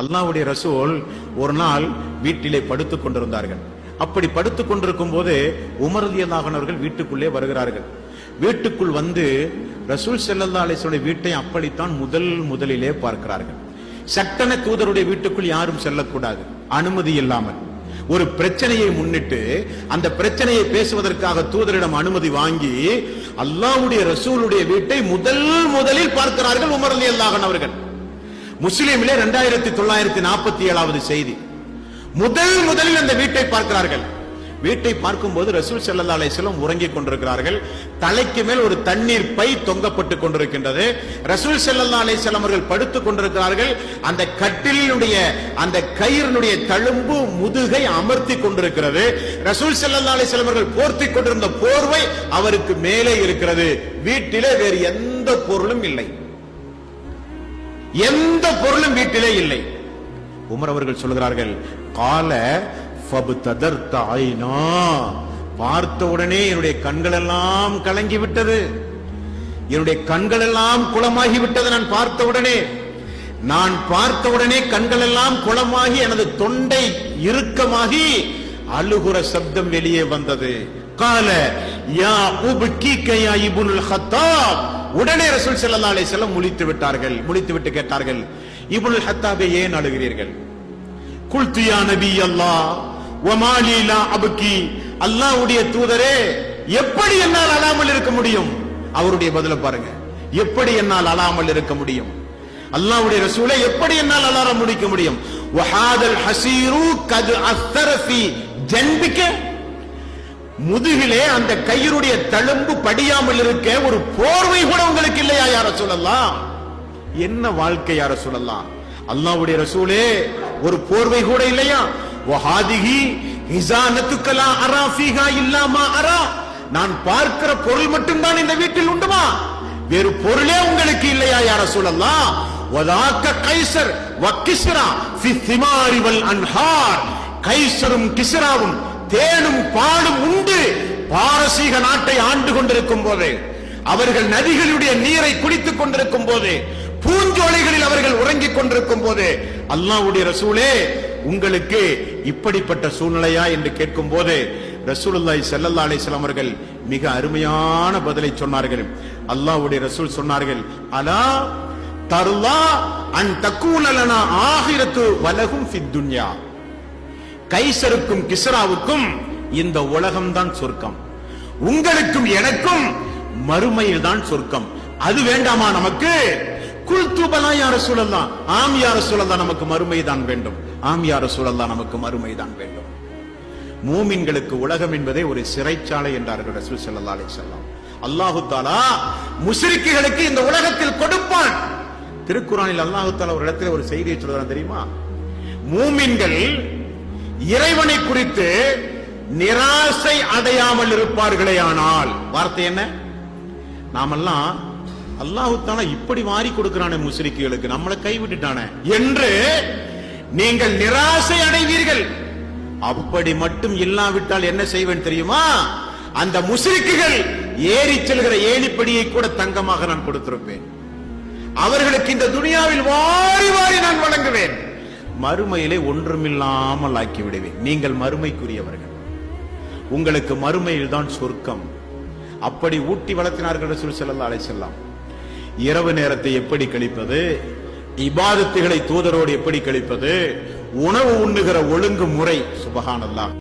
அல்லாஹ்வுடைய ரசூல் ஒரு நாள் வீட்டிலே படுத்துக் கொண்டிருந்தார்கள். அப்படி படுத்துக் கொண்டிருக்கும் போது உமரதியல்லாகனவர்கள் வீட்டுக்குள்ளே வருகிறார்கள். வீட்டுக்குள் வந்து ரசூல் செல்லல்லா அலிசனுடைய வீட்டை அப்படித்தான் முதல் முதலிலே பார்க்கிறார்கள். சட்டன தூதருடைய வீட்டுக்குள் யாரும் செல்லக்கூடாது. அனுமதி இல்லாமல். ஒரு பிரச்சனையை முன்னிட்டு அந்த பிரச்சனையை பேசுவதற்காக தூதரிடம் அனுமதி வாங்கி அல்லாவுடைய ரசூலுடைய வீட்டை முதல் முதலில் பார்க்கிறார்கள் உமர் அலி அல்லாஹன் அவர்கள். முஸ்லீமிலே இரண்டாயிரத்தி தொள்ளாயிரத்தி நாற்பத்தி ஏழாவது செய்தி. முதல் முதலில் அந்த வீட்டை பார்க்கிறார்கள். வீட்டை பார்க்கும்போது ரசூல் ஸல்லல்லாஹு அலிஸ்லம் உறங்கிக் கொண்டிருக்கிறார்கள். தலைக்கு மேல் ஒரு தண்ணீர் பை தொங்கப்பட்டு கொண்டிருக்கின்றது. ரசூல் செல்லல்லா அலிஸ்லம் அவர்கள் படுத்துக் கொண்டிருக்கிறார்கள். அந்த கட்டிலினுடைய அந்த கயிறினுடைய தழும்பு முதுகை அமர்த்தி கொண்டிருக்கிறது. ரசூல் செல்லல்லா அலிஸ்லம் அவர்கள் போர்த்தி கொண்டிருந்த போர்வை அவருக்கு மேலே இருக்கிறது. வீட்டிலே வேறு எந்த பொருளும் இல்லை. எந்த பொருளும் வீட்டிலே இல்லை. உமர் அவர்கள் சொல்கிறார்கள் கால ஃபபுததர்த பார்த்த உடனே என்னுடைய கண்கள் எல்லாம் கலங்கி விட்டது என்னுடைய கண்கள் எல்லாம் குளமாகி விட்டது நான் பார்த்த உடனே. நான் பார்த்த உடனே கண்கள் எல்லாம் குளமாகி எனது தொண்டை இறுக்கமாகி அழுகுற சப்தம் வெளியே வந்தது. கால யா உபுக்கீக்க யா இபுனுல் ஹத்தாப். உடனே ரசூல் ஸல்லல்லாஹு அலை செல்லம் முழித்து விட்டார்கள். முழித்து விட்டு கேட்டார்கள் இப்னுல் ஹத்தாபை ஏன் அழுகிறீர்கள் குல்தியா நபி அல்லா வமாலி அபுக்கி அல்லாவுடைய தூதரே எப்படி என்னால் அழாமல் இருக்க முடியும்? அவருடைய பதில பாருங்க. எப்படி என்னால் அழாமல் இருக்க முடியும்? அல்லாவுடைய ரசூலை எப்படி என்னால் அலார முடிக்க முடியும்? வஹாதல் ஹசீரு கது அஸ்தரஃபி ஜன்பிக்க. முதுகிலே அந்த கயிறுடைய தழும்பு படியாமல் இருக்க ஒரு போர்வை கூட இல்லையா யார சொல்லலாம் என்ன வாழ்க்கை யார சொல்லலாம் அல்லாவுடைய ரசூலே ஒரு போர்வை கூட இல்லையா? வஹாதிஹி ஹிசானத்துக்கலா அரா ஃபீஹா இல்லாமா அரா. நான் பார்க்கிற பொருள் மட்டும்தான் இந்த வீட்டில் உண்டுமா? வேறு பொருளே உங்களுக்கு இல்லையா யார சொல்லலாம் வதாக்க கைசர் வக்கிஸ்ரா ஃபி திமாரி வல் அன்ஹார். கைசரும் கிஸ்ராவும் தேனும் பாடும் உண்டு. பாரசீக நாட்டை ஆண்டு கொண்டிருக்கும் போது. அவர்கள் நதிகளுடைய நீரை குடித்துக் கொண்டிருக்கும் போது பூஞ்சோலைகளில் அவர்கள் உறங்கிக் கொண்டிருக்கும் போது அல்லாஹ்வுடைய ரசூலே உங்களுக்கு இப்படிப்பட்ட சூழ்நிலையா என்று கேட்கும் போது ரசூலுல்லாய் செல்லல்லா அலிஸ்லாம் அவர்கள் மிக அருமையான பதிலை சொன்னார்கள். அல்லாஹ்வுடைய ரசூல் சொன்னார்கள் அலா தருலா அன் தக்கூன ஆகிரத்து வலகும் துன்யா. கைசருக்கும் கிசராவுக்கும் இந்த உலகம்தான் சொர்க்கம். உங்களுக்கும் எனக்கும் மறுமையில் தான் சொர்க்கம். அது வேண்டாமா நமக்கு? குல்துபலா யார சூழல்லாம் ஆம் யார சூழல்லாம் நமக்கு மறுமை தான் வேண்டும். ஆம் யார சூழல்லாம் நமக்கு மறுமை தான் வேண்டும். மூமின்களுக்கு உலகம் என்பதே ஒரு சிறைச்சாலை என்றார்கள் ரசூல் ஸல்லல்லாஹு அலைஹி வஸல்லம். அல்லாஹு தாலா முஸ்ரிக்குகளுக்கு இந்த உலகத்தில் கொடுப்பான். திருக்குறானில் அல்லாஹு தாலா ஒரு இடத்துல ஒரு செய்தியை சொல்றான் தெரியுமா? மூமின்கள் இறைவனை குறித்து நிராசை அடையாமல் இருப்பார்களே ஆனால். வார்த்தை என்ன? நாமெல்லாம் அல்லாஹு தாலா இப்படி வாரி கொடுக்கிறானே முஸ்லிக்குகளுக்கு நம்மளை கைவிட்டுட்டானே என்று நீங்கள் நிராசை அடைவீர்கள். அப்படி மட்டும் இல்லாவிட்டால் என்ன செய்வேன் தெரியுமா? அந்த முஸ்லிக்குகள் ஏறி செல்கிற ஏணிப்படியை கூட தங்கமாக நான் கொடுத்திருப்பேன். அவர்களுக்கு இந்த துனியாவில் வாரி வாரி நான் வழங்குவேன். மறுமையிலே ஒன்றுமில்லாமல் ஆக்கி விடுவேன் நீங்கள் மறுமைக்குரியவர்கள். உங்களுக்கு மறுமையில் தான் சொர்க்கம். அப்படி ஊட்டி வளர்த்தினார்கள் ரசூல் ஸல்லல்லாஹு அலைஹி இரவு நேரத்தை எப்படி கழிப்பது? இபாதத்துகளை தூதரோடு எப்படி கழிப்பது? உணவு உண்ணுகிற ஒழுங்கு முறை சுபகானல்லாம்